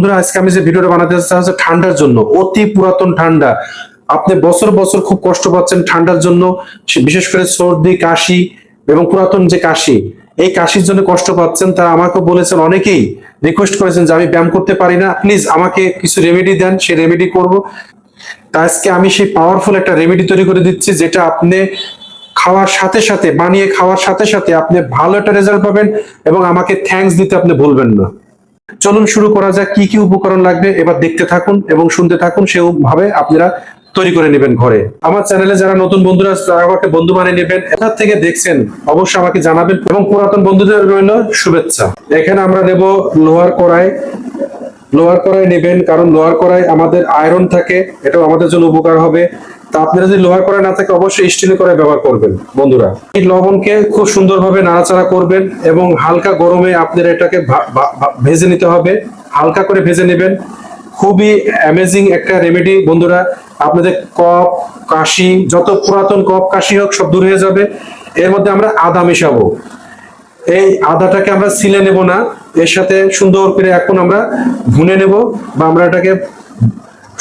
বন্ধুরা, আজকে আমি যে ভিডিওটা বানাতে চাচ্ছি হচ্ছে ঠান্ডার জন্য। অতি পুরাতন ঠান্ডা। আপনি বছর বছর খুব কষ্ট পাচ্ছেন ঠান্ডার জন্য, বিশেষ করে সর্দি, কাশি এবং পুরাতন যে কাশি। এই কাশির জন্য কষ্ট পাচ্ছেন তারা আমাকে বলেছেন অনেকেই। রিকোয়েস্ট করেছেন যে আমি ব্যায়াম করতে পারি না। প্লিজ আমাকে কিছু রেমেডি দেন, সেই রেমেডি করব। তা আজকে আমি সেই পাওয়ারফুল একটা রেমেডি তৈরি করে দিচ্ছি, যেটা আপনি খাওয়ার সাথে সাথে, বানিয়ে খাওয়ার সাথে সাথে আপনি ভালো একটা রেজাল্ট পাবেন এবং আমাকে থ্যাঙ্কস দিতে আপনি ভুলবেন না। চলুন শুরু করা যাক, কি কি উপকরণ লাগবে, এবার দেখতে থাকুন এবং শুনতে থাকুন, সেও ভাবে আপনারা তৈরি করে নেবেন ঘরে। আমার চ্যানেলে যারা নতুন বন্ধুরা আমাকে বন্ধু বানিয়ে নেবেন। কোথা থেকে দেখছেন, অবশ্যই আমাকে জানাবেন। এবং পুরাতন বন্ধুদের রইল শুভেচ্ছা। এখানে আমরা নেব লোহার কড়াই। লোহার কড়াই নেবেন, কারণ লোহার কড়াই আমাদের আয়রন থাকে, এটাও আমাদের জন্য উপকার হবে। তা আপনারা যদি লোহার কড়াই না থাকে, অবশ্যই স্টিলের কড়াই ব্যবহার করবেন, বন্ধুরা। এই লবণকে খুব সুন্দরভাবে নাড়াচাড়া করবেন এবং হালকা গরমে আপনারা এটাকে ভেজে নিতে হবে। হালকা করে ভেজে নেবেন। খুবই অ্যামেজিং একটা রেমেডি বন্ধুরা। আপনাদের কফ কাশি, যত পুরাতন কফ কাশি হোক, সব দূর হয়ে যাবে। এর মধ্যে আমরা আদা মেশাবো। এই আদাটাকে আমরা সিলে নেব না। এর সাথে সুন্দর করে এখন আমরা ভুনে নেব বা আমরা এটাকে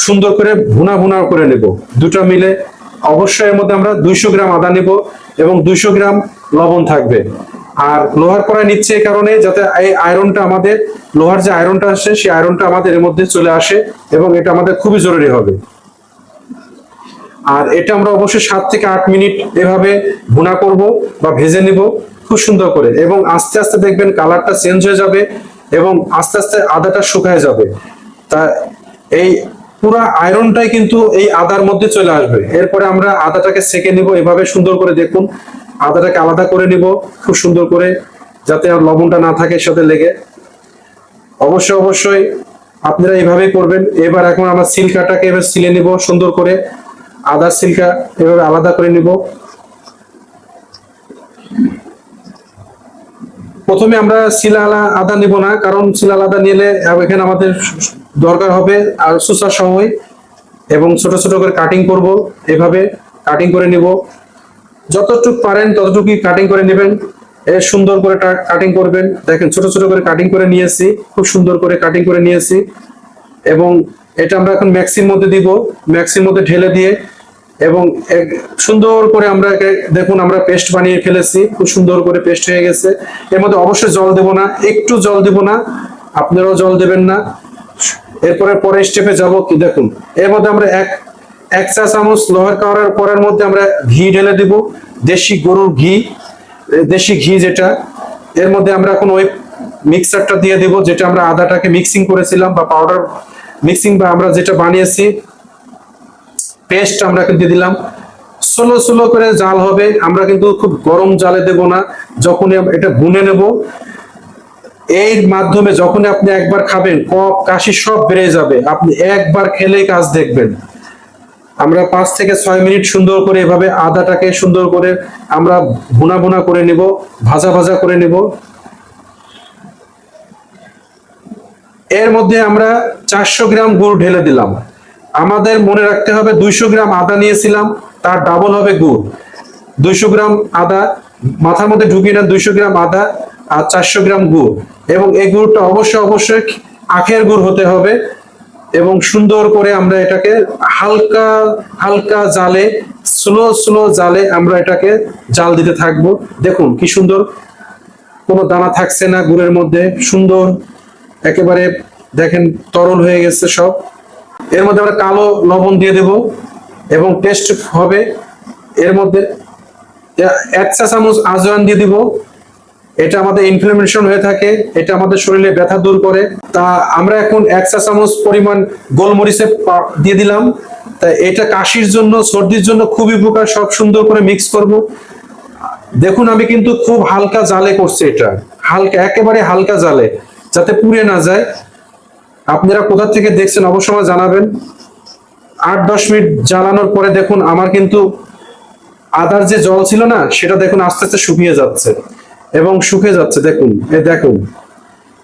সুন্দর করে ভুনা ভুনা করে নেব। দুটো মিলে অবশ্যই এর মধ্যে আমরা দুইশো গ্রাম আদা নেব এবং দুইশো গ্রাম লবণ থাকবে। আর লোহার কড়াই নিচ্ছে এই কারণে যাতে এই আয়রনটা আমাদের, লোহার যে আয়রনটা আসে সেই আয়রনটা আমাদের এর মধ্যে চলে আসে এবং এটা আমাদের খুবই জরুরি হবে। আর এটা আমরা অবশ্যই সাত থেকে আট মিনিট এভাবে ভুনা করব বা ভেজে নিব খুব সুন্দর করে এবং আস্তে আস্তে দেখবেন কালারটা চেঞ্জ হয়ে যাবে এবং আস্তে আস্তে আদাটা শুকায় যাবে। তা এই পুরা আয়রনটাই কিন্তু এই আদার মধ্যে চলে আসবে। এরপরে আমরা আদাটাকে সেকে নিব, এভাবে সুন্দর করে দেখুন। আদাটাকে আলাদা করে নিব, খুব সুন্দর করে, যাতে আর লবণটা না থাকে সাথে লেগে। অবশ্যই অবশ্যই আপনারা এইভাবেই করবেন। এবার এখন আমরা সিল্কাটাকে এবার সিলে নিব সুন্দর করে। আদার সিল্কা এভাবে আলাদা করে নিব। প্রথমে আমরা শিলা আদা নিব না, কারণ শিলা আদা নিলে এখানে আমাদের দরকার হবে আর সুসার সময় এবং ছোট ছোট করে কাটিং করব। এভাবে কাটিং করে নিব। যতটুকু পারেন ততটুকুই কাটিং করে নেবেন। সুন্দর করে কাটিং করবেন। দেখেন ছোট ছোট করে কাটিং করে নিয়েছি। খুব সুন্দর করে কাটিং করে নিয়েছি। এবং এটা আমরা এখন ম্যাক্সির মধ্যে দিব। ম্যাক্সির মধ্যে ঢেলে দিয়ে এবং সুন্দর করে আমরা দেখুন আমরা পেস্ট বানিয়ে ফেলেছি। খুব সুন্দর করে পেস্ট হয়ে গেছে। এর মধ্যে অবশ্যই জল দেব না। একটু জল দেব না। আপনারাও জল দেবেন না। এরপরে পরের স্টেপে যাব কি দেখুন, এর মধ্যে আমরা এক এক চা চামচ লোহার কাওয়ার পরের মধ্যে আমরা ঘি ঢেলে দিব, দেশি গরুর ঘি দেশি ঘি যেটা, এর মধ্যে আমরা এখন ওই মিক্সারটা দিয়ে দেব, যেটা আমরা আদাটাকে মিক্সিং করেছিলাম বা পাউডার মিক্সিং বা আমরা যেটা বানিয়েছি পেস্ট আমরা দিয়ে দিলাম। স্লো স্লো করে জাল হবে, আমরা কিন্তু খুব গরম জালে দেব না, যখনই এটা ভুনে নেব এর মাধ্যমে যখন আপনি একবার খাবেন, কফ, কাশি সব বেড়ে যাবে। আপনি একবার খেলেই কাজ দেখবেন। আমরা পাঁচ থেকে ছয় মিনিট সুন্দর করে এভাবে আদাটাকে সুন্দর করে আমরা ভুনা ভুনা করে নেব, ভাজা ভাজা করে নেব। এর মধ্যে আমরা চারশো গ্রাম গুড় ঢেলে দিলাম। আমাদের মনে রাখতে হবে, দুইশো গ্রাম আদা নিয়েছিলাম, তার ডাবল হবে গুড়। দুইশো গ্রাম আদা, মাথার মধ্যে ঢুকিয়ে নেন দুইশো গ্রাম আদা আর চারশো গ্রাম গুড়। এবং এই গুড়টা অবশ্যই অবশ্যই আখের গুড় হতে হবে এবং সুন্দর করে আমরা এটাকে হালকা হালকা জালে, স্লো স্লো জালে আমরা এটাকে জাল দিতে থাকব। দেখুন কি সুন্দর, কোনো দানা থাকছে না গুড়ের মধ্যে, সুন্দর, একেবারে দেখেন তরল হয়ে গেছে সব। এর মধ্যে আমরা কালো লবণ দিয়ে দেব এবং টেস্ট হবে। এর মধ্যে এক চা চামচ আজওয়ান দিয়ে দিব। এটা আমাদের ইনফ্লামেশন হয়ে থাকে, এটা আমাদের শরীরে ব্যথা দূর করে। তা আমরা এখন এক চামচ পরিমাণ গোলমরিচে দিয়ে দিলাম। তা এটা কাশির জন্য, সর্দির জন্য খুবই উপকার, সব সুন্দর করে মিক্স করব। দেখুন, আমি কিন্তু খুব হালকা জালে করছি এটা। হালকা, একেবারে হালকা জালে, যাতে পুড়ে না যায়। আপনারা কোথা থেকে দেখছেন অবশ্যই জানাবেন। আট, দশ মিনিট জ্বালানোর পরে দেখুন, আমার কিন্তু আদার যে জল ছিল না, সেটা দেখুন আস্তে আস্তে শুকিয়ে যাচ্ছে। এবং শুকিয়ে যাচ্ছে, দেখুন এ দেখুন,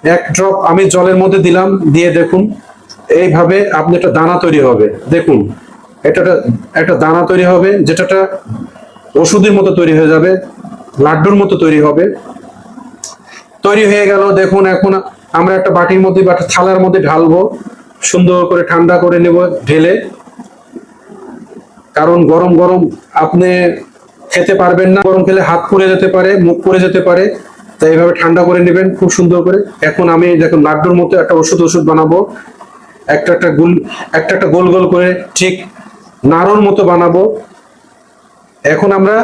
এক ড্রপ আমি জলের মধ্যে দিলাম, দিয়ে দেখুন, এইভাবে আপনি একটা দানা তৈরি হবে, দেখুন, এটা একটা- একটা দানা তৈরি হবে যেটাটা ওষুধের মতো তৈরি হয়ে যাবে, লাড্ডুর মতো তৈরি হবে, তৈরি হয়ে গেল, দেখুন, এখন আমরা একটা বাটির মধ্যে বা একটা থালার মধ্যে ঢালবো, সুন্দর করে ঠান্ডা করে নেব, ঢেলে, কারণ গরম গরম, আপনি খেতে পারবেন না। গরম খেলে হাত পুড়ে যেতে পারে, মুখ পুড়ে যেতে পারে। তাই এইভাবে ঠান্ডা করে নেবেন, খুব সুন্দর করে। এখন আমি দেখুন, লাড্ডুর মতো একটা ওষুধ ওষুধ বানাবো। একটা একটা গোল, একটা একটা গোল গোল করে ঠিক নাড়ুর মতো বানাবো। এখন আমরা,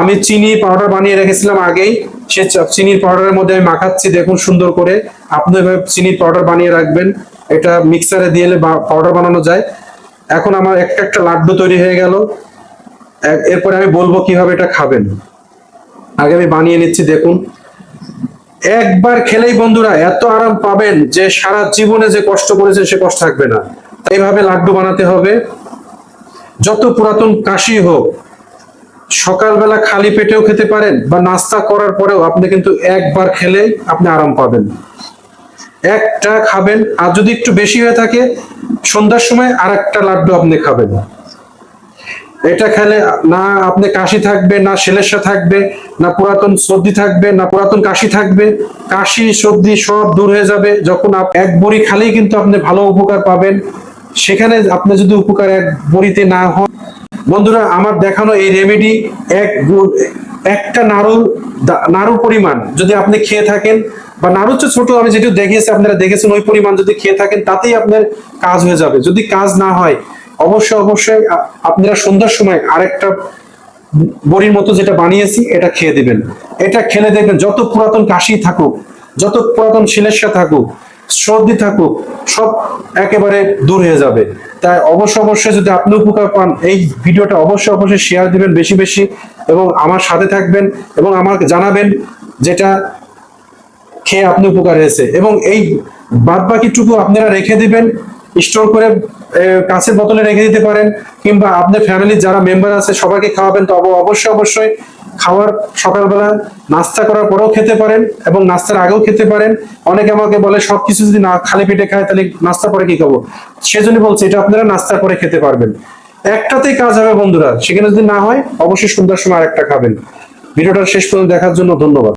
আমি চিনি পাউডার বানিয়ে রেখেছিলাম আগেই। সে চিনির পাউডারের মধ্যে আমি মাখাচ্ছি, দেখুন সুন্দর করে। আপনি এভাবে চিনির পাউডার বানিয়ে রাখবেন। এটা মিক্সারে দিয়ে পাউডার বানানো যায়। এখন আমার একটা একটা লাড্ডু তৈরি হয়ে গেল। এরপরে আমি বলব কীভাবে এটা খাবেন। আগে আমি বানিয়ে নিচ্ছি, দেখুন। একবার খেলেই বন্ধুরা, এত আরাম পাবেন যে সারা জীবনে যে কষ্ট করেছে সে কষ্ট থাকবে না। এইভাবে লাড্ডু বানাতে হবে। যত পুরাতন কাশি হোক, সকালবেলা খালি পেটেও খেতে পারেন বা নাস্তা করার পরেও আপনি কিন্তু একবার খেলে আপনি আরাম পাবেন। একটা খাবেন, আর যদি একটু বেশি হয়ে থাকে, সন্ধ্যার সময় আর একটা লাড্ডু আপনি খাবেন। এটা খেলে না আপনি কাশি থাকবে, না সেলেসা থাকবে, না পুরাতন সর্দি থাকবে, না পুরাতন কাশি থাকবে। কাশি, সর্দি সব দূর হয়ে যাবে। যখন এক বড়ি খালেই কিন্তু আপনি ভালো উপকার পাবেন। সেখানে আপনি যদি উপকার এক বড়িতে না হন বন্ধুরা, আমার দেখানো এই রেমেডি এক একটা নাড়ু নাড়ুর পরিমাণ। যদি আপনি খেয়ে থাকেন, বা নাড়ু হচ্ছে ছোট, আমি যেটা দেখিয়েছি, আপনারা দেখেছেন ওই পরিমাণ যদি খেয়ে থাকেন, তাতেই আপনার কাজ হয়ে যাবে। যদি কাজ না হয় অবশ্যই অবশ্যই আপনারা সন্ধ্যার সময় আরেকটা বড়ির মতো যেটা বানিয়েছি, এটা খেয়ে দেবেন। এটা খেলে দেখবেন যত পুরাতন কাশি থাকুক, যত পুরাতন শিলেসা থাকুক, সর্দি থাকুক, সব একেবারে দূর হয়ে যাবে। তাই অবশ্যই অবশ্যই যদি আপনি উপকার পান, এই ভিডিওটা অবশ্যই অবশ্যই শেয়ার দিবেন বেশি বেশি এবং আমার সাথে থাকবেন এবং আমাকে জানাবেন যেটা খেয়ে আপনি উপকার হয়েছে। এবং এই বাদ বাকিটুকু আপনারা রেখে দিবেন স্টোর করে কাঁচের বোতলে রেখে দিতে পারেন, কিংবা আপনার ফ্যামিলির যারা মেম্বার আছে, সবাইকে খাওয়াবেন, তো অবশ্যই অবশ্যই খাওয়ার সকালবেলা নাস্তা করার পরেও খেতে পারেন এবং নাস্তার আগেও খেতে পারেন। অনেকে আমাকে বলে সবকিছু যদি না খালি পেটে খায়, তাহলে নাস্তা পরে কি খাব? সেজন্য বলছি, এটা আপনারা নাস্তার পরে খেতে পারবেন। একটাতেই কাজ হবে বন্ধুরা, সেখানে যদি না হয়, অবশ্যই সন্ধ্যার সময় আরেকটা খাবেন। ভিডিওটা শেষ পর্যন্ত দেখার জন্য ধন্যবাদ।